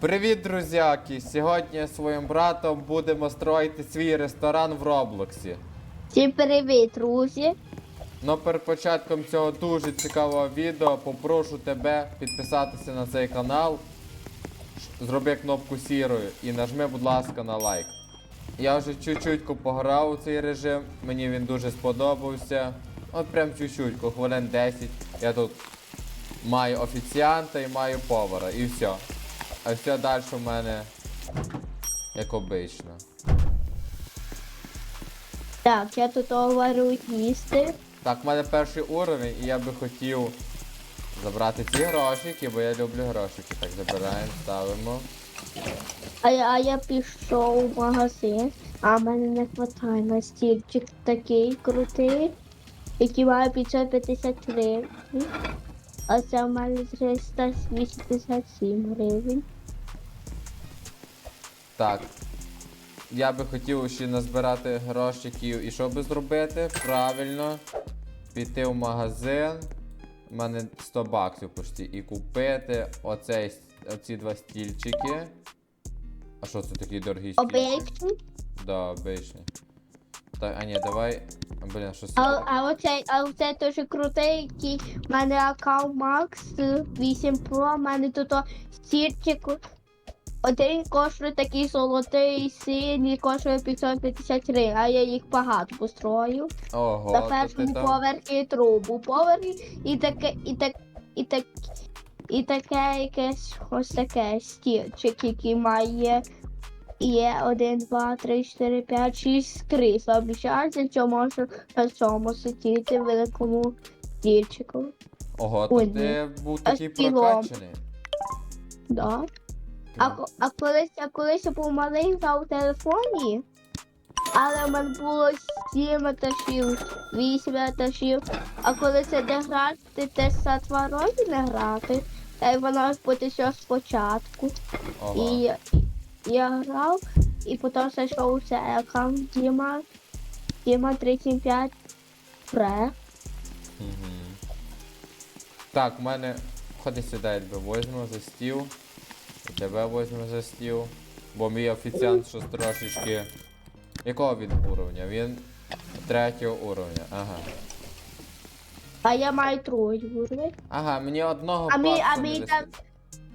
Привіт, друзяки! Сьогодні з своїм братом будемо строїти свій ресторан в Роблоксі. Всім привіт, друзі! Но перед початком цього дуже цікавого відео попрошу тебе підписатися на цей канал, зроби кнопку сірою і нажми, будь ласка, на лайк. Я вже чуть-чуть пограв у цей режим, мені він дуже сподобався. От прям чуть-чуть, хвилин 10. Я тут маю офіціанта і маю повара, і все. А все далі в мене як обично. Так, я тут говорю їсти. Так, в мене перший уровень, і я би хотів забрати ці грошики, бо я люблю грошики. Так, забираємо, ставимо. А я, а я пішов в магазин, а в мене не вистачає на стільчик такий крутий, який має 550 гривень. А це в мене 387 гривень. Так. Я би хотів ще назбирати грошиків і що би зробити? Правильно. Піти в магазин. У мене 100 баксів почти. І купити оцей, оці два стільчики. А що це такі дорогі стільчики? Обичний. Да, обичні. Так, а ні, давай. А, Блін, що А, це? а оцей, а оцей теж крутий, який в мене аккаунт Max 8 Pro, в мене тут стільчик. Один коштує такий золотий, синій, коштує 550 гривень, а я їх багато построю. Ого, На то першому ти там. поверхі трубу поверхі і таке, і так, і так, і таке якесь ось таке стільчик, який має. Є 1, 2, 3, 4, 5, 6 крісел. Обіцяється, що можу на цьому сидіти великому стільчику. Ого, то Ой, ти був такий з пілом? прокачаний. Да. А, а колись, а колись я був малий грав у телефоні, але в мене було 7 етажів, 8 етажів. А коли це де грати, те за два роки не грати. Та й воно бути все спочатку. Ого. І я грав, і потім зайшов у цей аккаунт Діма, Діма 35 Фре. Мгм. Так, в мене. Ходи сюди, я тебе возьму за стіл. І тебе возьму за стіл. Бо мій офіціант щось трошечки. Якого він уровня? Він третього уровня. Ага. А я маю другий уровень. Ага, мені одного А мій, бакса а не мій там,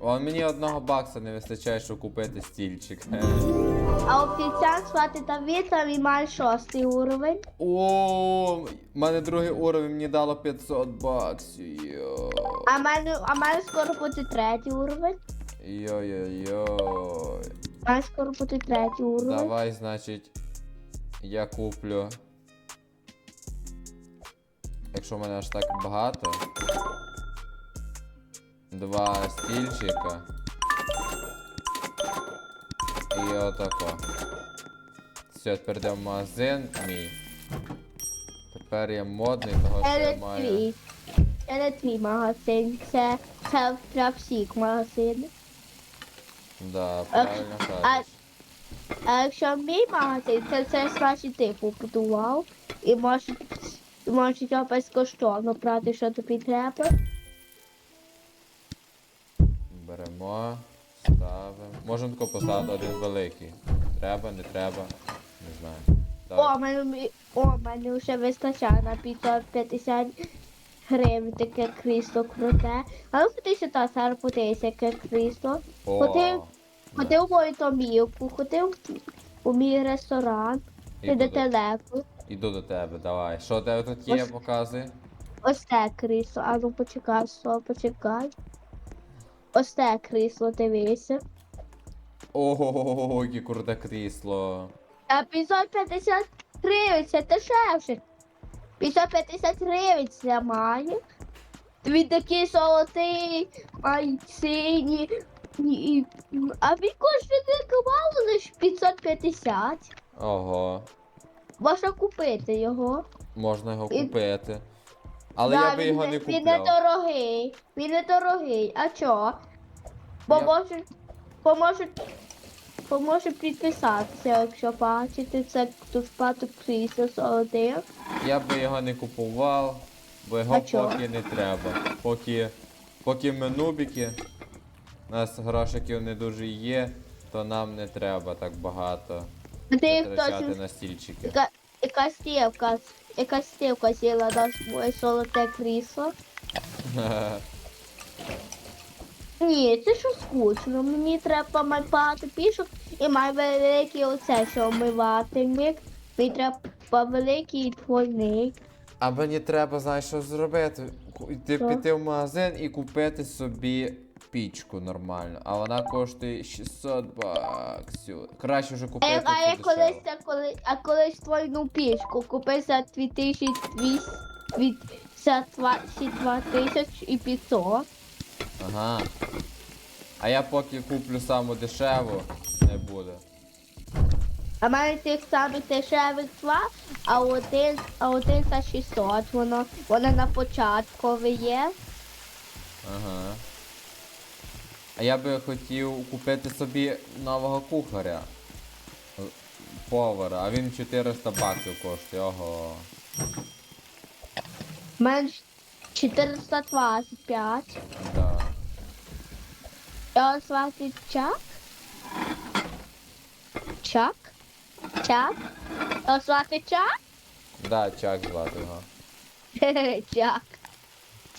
О, мені одного бакса не вистачає, щоб купити стільчик. а офіціант звати Давід, а він має шостий уровень. О, в мене другий уровень мені дало 500 баксів. Йо. А мене, а мене скоро буде третій уровень. Йой-йой-йой. У скоро буде третій уровень. Давай, значить, я куплю. Якщо в мене аж так багато. Два стільчика. І отако. Все, тепер йдемо в магазин мій. Тепер я модний, того що я маю. Це не твій магазин, це, це всіх магазин. Да, А, правильно а, кажеш. а якщо мій магазин, це, це значить ти побудував і можеш, і можеш його безкоштовно брати, що тобі треба. Беремо, ставимо. Можемо тако поставити один великий. Треба, не треба. Не знаю. О, Давай. мене, о, мене вже вистачає на 550 гривень таке крісло круте. А ну ходи сюди, зараз подивися, яке крісло. Ходи, О, ходи в мою домівку, ходи в, у мій ресторан, іди до- далеко. Іду до тебе, давай. Що тебе тут є, показуй. Ось це крісло, а ну почекай, що, почекай. Ось це крісло, дивися. Ого, яке круте крісло. А 550 гривень, це дешевше. 550 гривень це має. Він такий золотий, має синій. А він коштує не мало лише 550. Ого. Можна купити його. Можна його І- купити. Але Да, я би він його не Він не дорогий. Він не дорогий. А чо? Бо Я- може, поможе, поможе підписатися, якщо бачите, це крісла золотих. Я би його не купував, бо його А чого? поки не треба. Поки. Поки ми нубіки. нас грошиків не дуже є, то нам не треба так багато витрачати хтось на стільчики. яка, яка стівка, яка стівка сіла на моє золоте крісло. Ні, це що скучно. Мені треба мати багато пішок і май великий оце, що омиватимик. Мені треба великий двойник. А мені треба, знаєш, що зробити? Йти Що? піти в магазин і купити собі пічку нормально. А вона коштує 600 баксів. Краще вже купити. я- а я колись, а коли, а колись твою пішку купив за 2200 від за 22 тисяч і 500. Ага. А я поки куплю саму дешеву, не буде. А мене тих самих дешевих два, а один, а один за 600. Воно, воно на початку є. Ага. А я би хотів купити собі нового кухаря. Повара, а він 400 баксів коштує. Ого. В мене 425. Да. Його звати Чак. Чак? Чак? Його звати Чак? Да, Чак звати його. Чак.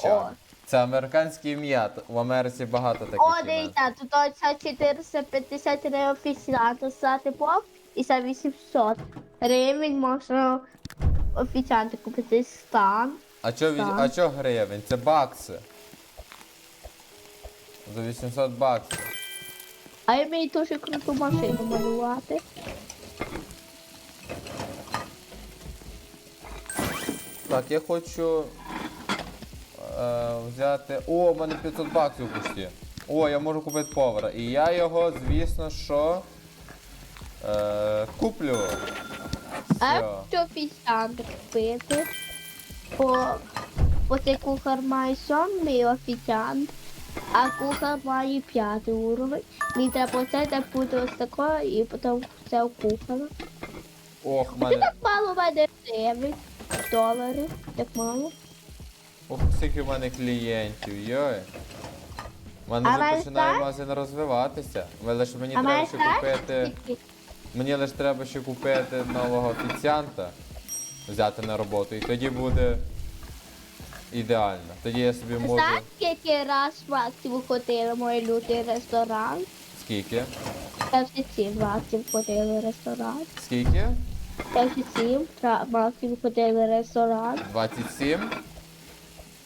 Чак. Це американське ім'я. т- В Америці багато таких О, імен. дивіться, тут оця 450 гривень офіціанта стати поп і за 800 гривень можна офіціанти купити стан. А чо, віз- Так. а чо гривень? Це бакси. За 800 баксів. А я вмію дуже круту машину малювати. Так, я хочу е, взяти. О, у мене 500 баксів почти. О, я можу купити повара. І я його, звісно, що е, куплю. А Все. якщо офіціанти купити, бо, бо цей кухар має сьомий офіціант, а кухар має п'ятий уровень. Мені треба це так буде ось такого і потім це у кухара. Ох, Ти мене. так мало в мене 9 доларів, так мало. Ох, скільки в мене клієнтів, йой. У мене А вже мене починає так? магазин розвиватися. Але лише мені А треба мене ще купити. Мені лише треба ще купити нового офіціанта, взяти на роботу, і тоді буде ідеально. Тоді я собі можу. Знаєш, скільки раз максимум ходили в мій лютий ресторан? Скільки? Я всі сім максимум ходили в ресторан. Скільки? Я всі сім ра- ходили в ресторан. 27?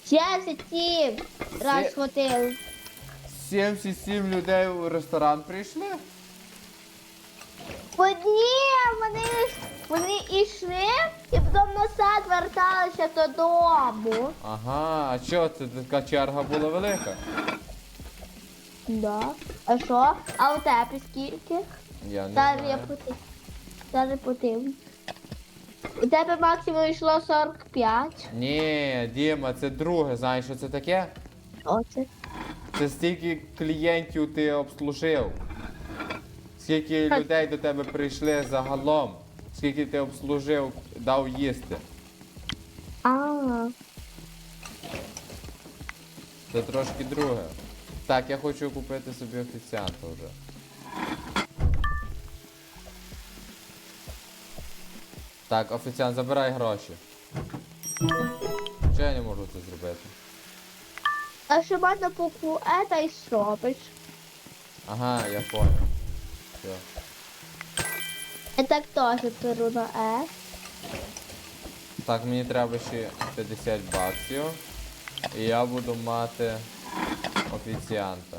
77 раз Сі- ходили. 77 людей у ресторан прийшли? Одні вони, вони йшли і потім назад верталися додому. Ага, а що це така черга була велика? Да. А що? А у тебе скільки? Я не Зараз я знаю. потім. Зараз потім. У тебе максимум йшло 45. Ні, Діма, це друге, знаєш, що це таке? Оце. Це стільки клієнтів ти обслужив. Скільки людей до тебе прийшли загалом. Скільки ти обслужив, дав їсти. А, Це трошки друге. Так, я хочу купити собі офіціанта вже. Так, офіціант, забирай гроші. Чого я не можу це зробити? а що можна букву Е та й зробиш. Ага, я понял. Все. Я так теж беру на Е. Так, мені треба ще 50 баксів. І я буду мати офіціанта.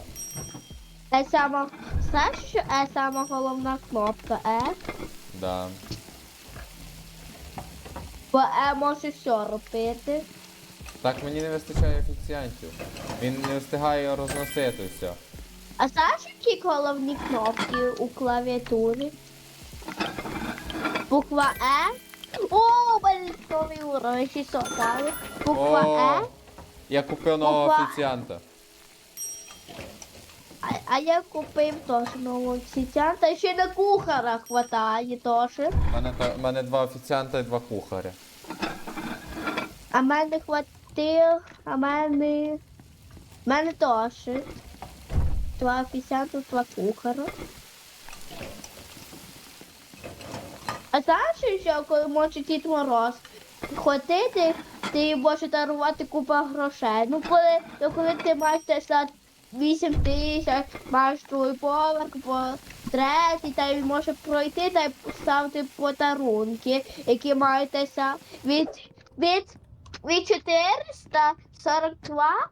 Е сама, знаєш, що Е сама головна кнопка Е? Да. Бо Е може все робити. Так мені не вистачає офіціантів. Він не встигає розносити все. А знаєш, які головні кнопки у клавіатурі? Буква Е. О, у новий уровень 600 дали. Буква Е. Я купив нового Буква- офіціанта. А, а я купив теж нового офіціанта. Ще на кухара хватає теж. У мене, та- в мене два офіціанта і два кухаря. А мене хватило, а мене. Мене теж. Два офіціанта, два кухара. А знаєш, що коли може Дід Мороз ходити, ти можеш дарувати купа грошей. Ну коли, коли ти маєш десь на 8 тисяч, маєш другий поверх, по третій, та він може пройти та ставити подарунки, які десь від, від, від 442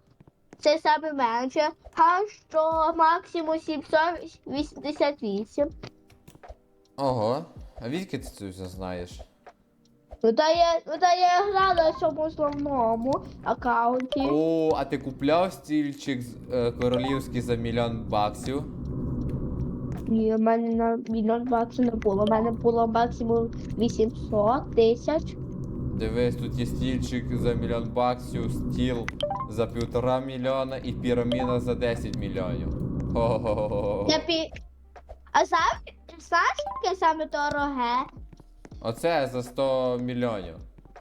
це саме менше, а що максимум 788. Ого. А відки ти це все знаєш? Ну та я, ну та я грала в цьому основному аккаунті. О, а ти купляв стільчик е, королівський за мільйон баксів? Ні, в мене на мільйон баксів не було. У мене було максимум 800 тисяч. Дивись, тут є стільчик за мільйон баксів, стіл за півтора мільйона і піраміда за 10 мільйонів. Хо-хо-хо. Я пі... А знаєш, знаєш, яке саме дороге? Оце за 100 мільйонів.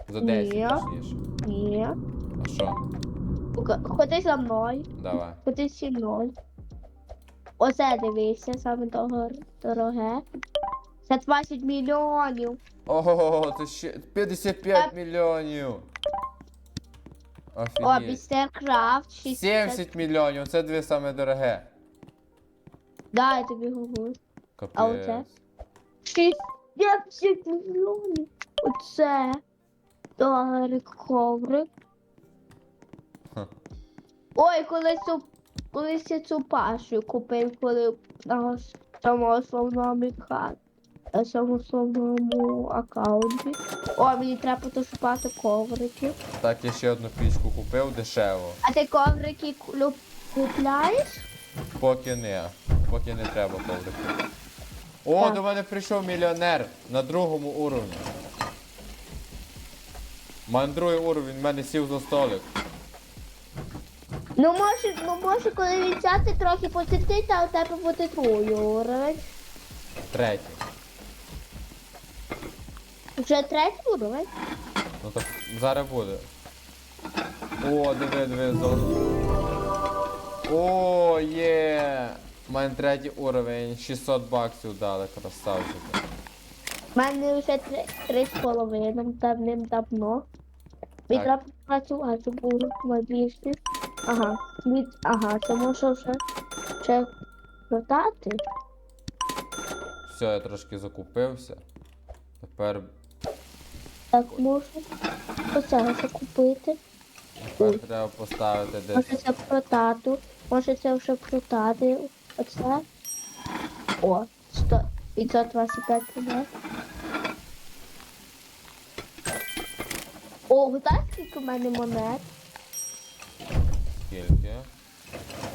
За 10, Ні. точніше. Ні. А що? Ходи за мною. Давай. Ходи зі мною. Оце дивися, саме дороге. Це 20 мільйонів. Ого, це ще 55 мільйонів. О, Офігеть. містер Крафт 60. 70 мільйонів, це дві саме дороге. Да, я тобі говорю. А оце? Капець. 60 мільйонів. Оце. Доларик коврик. Ха. Ой, колись цю, колись я цю пашу купив, коли на ос- цьому основному цьому основному аккаунті. О, мені треба потушувати коврики. Так, я ще одну пічку купив дешево. А ти коврики купляєш? Поки не. Поки не треба коврики. О, Так. до мене прийшов мільйонер на другому уровні. У мене другий уровень, в мене сів за столик. Ну може, ну може, коли він сяде, трохи посидить, а у тебе буде другий уровень. Третій. Вже третій уровень. Ну так зараз буде. О, диви, диви, золото. О, є! У мене третій уровень, 600 баксів дали, красавчики. У мене вже три, три з половиною давним-давно. Мені Так. треба працювати, було більше. Ага, від, ага, це може вже, вже продати. Все, я трошки закупився. Тепер, Так, можу оце закупити. тепер треба поставити десь. Може це продати. Може це вже продати. Оце. О, 100, 525 монет. О, знаєш, скільки в мене монет? Скільки?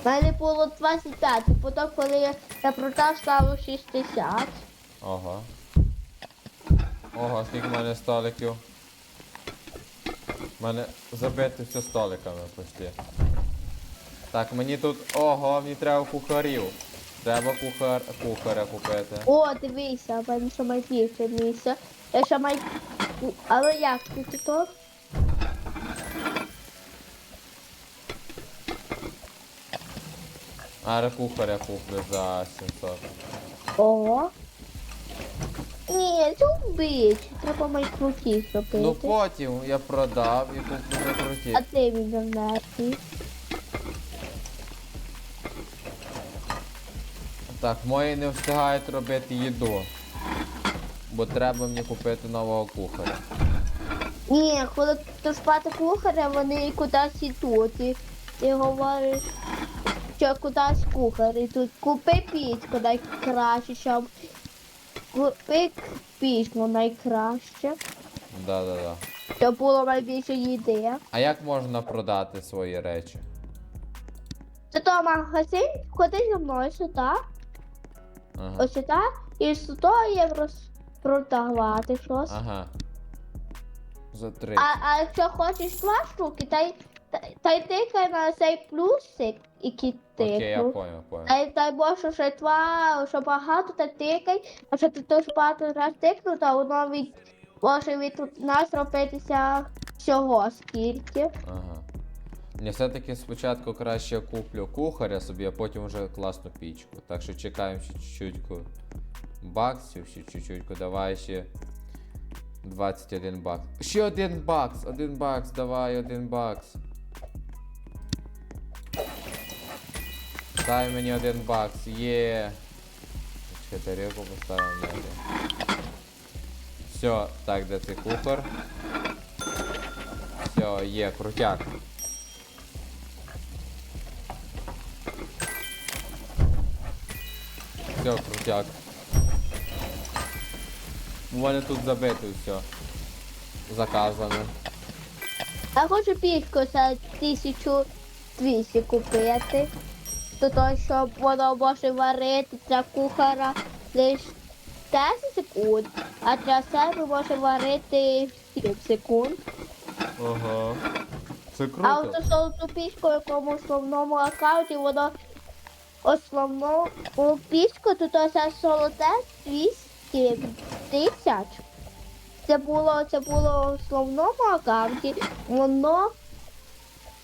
У мене було 25, і потім, коли я, я продав, стало 60. Ага. Ого, скільки в мене столиків. У мене забити все столиками почти. Так, мені тут. Ого, мені треба кухарів. Треба кухар... кухаря купити. О, дивися, в мене ще має більше місця. Я ще маю... Але як ти тут? А кухаря куплю за 700. Ого. Ні, це вбить. Треба мої круті зробити. Ну потім я продав і куплю на круті. А ти мільйонерський. Так, мої не встигають робити їду. Бо треба мені купити нового кухаря. Ні, коли ти спати кухаря, вони кудись йдуть. І ти говориш, що кудись кухар. І тут купи пічку найкраще, щоб купи пічку найкраще, Да-да-да. щоб було найбільше їди. А як можна продати свої речі? Це то магазин, ходи зі мною сюди, Ага. ось сюди, і 100 євро продавати щось. Ага. За три. А, а якщо хочеш два штуки, та й та й тикай на цей плюсик, який Окей, я понял, понял. Та й дай Боже, що два, що багато, та тикай, а що ти дуже багато раз тикнув, то воно від може від нас робитися всього скільки. Ага. Я все-таки спочатку краще куплю кухаря собі, а потім вже класну пічку. Так що чекаємо ще чуть-чуть баксів, ще чуть-чуть, давай ще 21 бакс. Ще один бакс, один бакс, давай, один бакс. Дай мені один бакс, є. Чекай, тарілку поставимо далі. Все, так, де цей кухар? Все, є, крутяк. Все, крутяк. У мене тут забито все. Заказано. Я хочу пічку за 1200 купити то то, щоб воно може варити для кухара лиш 10 секунд, а для себе може варити 7 секунд. Ага. Це круто. А от соусу пічку, в якому основному аккаунті воно основну пічку, то то це солоте 200 тисяч. Це було, це було в основному аккаунті. Воно,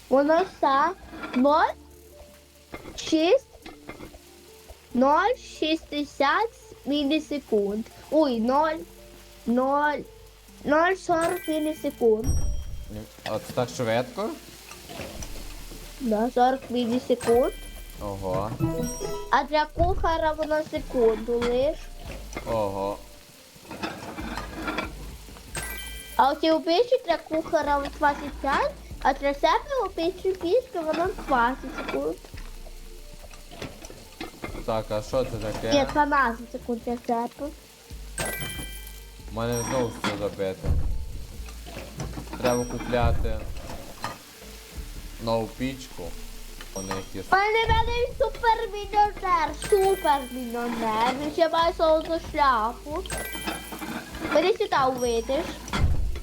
воно все 0 6 0 60 мілісекунд. Ой, 0, 0, 0,40 мілісекунд. От так швидко? Да, 40 мілісекунд. Ого. А для кухара воно секунду лиш. Ого. А от у пічі для кухара 25, а для себе у пічі пічки воно 20 секунд. Так, а що це Ні, таке? 12 секунд для себе. У мене знову все забито. Треба купляти нову пічку. Вони якісь. У мене мене супермільйонер, супермільйонер. Він ще має золоту шляпу. Ходи сюди увидиш.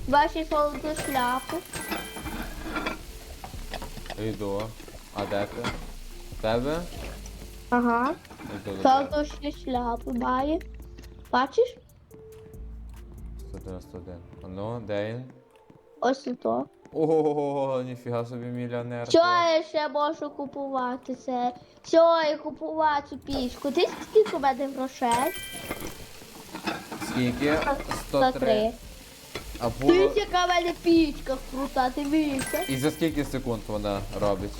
Ваші золоту шляпу. Йду. А де ти? Тебе? Ага. Йду Золоту ще шляпу має. Бачиш? 191. А Ну, де він? Ось то. Ого, ніфіга собі мільйонер. Що я ще можу купувати це? Що я купувати цю пічку? Ти скільки у мене грошей? Скільки? 103. 103. А було... Дивись, яка в мене пічка крута, ти дивися. І за скільки секунд вона робить?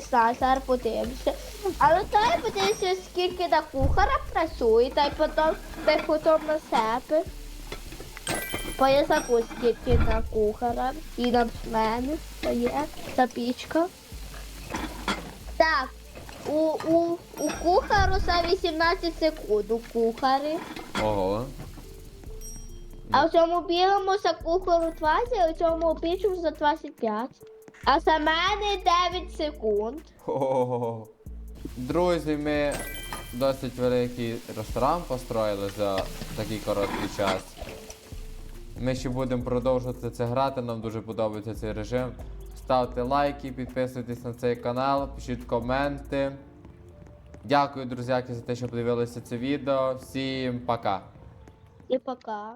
Знаю, зараз подивимося. Але дай подивися, скільки на кухара працює, та й потім, та й потім на себе. Бо я забув, скільки на кухара і на мене є та пічка. Так, у, у, у кухару за 18 секунд у кухарі. Ого. А в цьому білому за кухару 20, а в цьому пічку за 25. А за мене 9 секунд. Ого. Друзі, ми досить великий ресторан построїли за такий короткий час. Ми ще будемо продовжувати це грати, нам дуже подобається цей режим. Ставте лайки, підписуйтесь на цей канал, пишіть коменти. Дякую, друзяки, за те, що подивилися це відео. Всім пока! І пока.